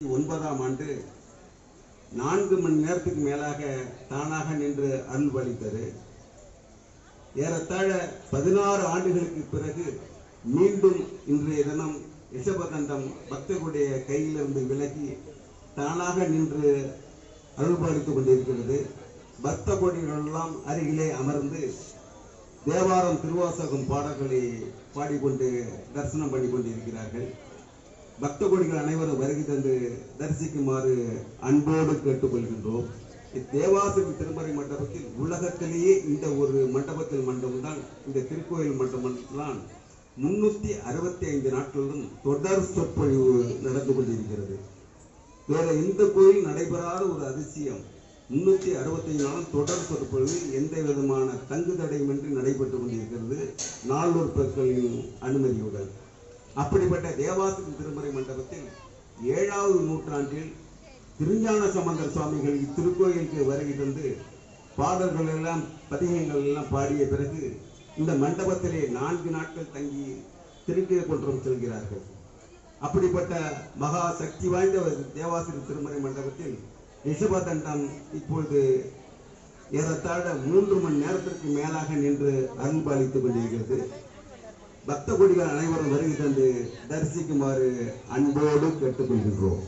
ஒன்பதாம் ஆண்டு நான்கு மணி நேரத்துக்கு மேலாக தானாக நின்று அருள் பாலித்தது. ஏறத்தாழ பதினாறு ஆண்டுகளுக்கு பிறகு மீண்டும் இன்றைய தினம் ரிஷபதண்டம் பக்தர்களுடைய கையிலிருந்து விலகி தானாக நின்று அருள்பாலித்துக் கொண்டிருக்கிறது. பக்த கொடிகளெல்லாம் அருகிலே அமர்ந்து தேவாரம் திருவாசகம் பாடல்களை பாடிக்கொண்டு தரிசனம் பண்ணி கொண்டிருக்கிறார்கள் பக்த கோடிகள் அனைவரும் வருகை தந்து தரிசிக்குமாறு அன்போடு கேட்டுக்கொள்கின்றோம். இத்தேவாசிரி திருமறை மண்டபத்தில் உலகத்திலேயே இந்த ஒரு மண்டபத்தில் மண்டபம் தான் இந்த திருக்கோயில் மண்டபம் தான் முன்னூத்தி அறுபத்தி ஐந்து நாட்களிலும் தொடர் சொற்பொழிவு நடந்து கொண்டிருக்கிறது. வேற எந்த கோயில் நடைபெறாத ஒரு அதிசயம் முன்னூத்தி அறுபத்தைந்து நாளும் தொடர் சொற்பொழிவு எந்த விதமான தங்கு தடையுமின்றி நடைபெற்று கொண்டிருக்கிறது. நாளூர் பெற்களின் அனுமதியுடன். அப்படிப்பட்ட தேவாசிரி திருமறை மண்டபத்தில் ஏழாவது நூற்றாண்டில் திருஞான சம்பந்தர் சுவாமிகள் இத்திருக்கோயிலுக்கு வருகை தந்து பாடல்கள் எல்லாம் பதிகங்கள் எல்லாம் பாடிய பிறகு இந்த மண்டபத்திலே நான்கு நாட்கள் தங்கி திருக்கேகுன்றம் செல்கிறார்கள். அப்படிப்பட்ட மகா சக்தி வாய்ந்த ஒரு தேவாசிரி திருமறை மண்டபத்தில் ரிஷபதண்டம் இப்பொழுது ஏறத்தாழ மூன்று மணி நேரத்திற்கு மேலாக நின்று அருள்பாலித்துக் கொண்டிருக்கிறது. பக்த கொடிகள் அனைவரும் வருகை தந்து தரிசிக்குமாறு அன்போடு கேட்டுக்கொள்கின்றோம்.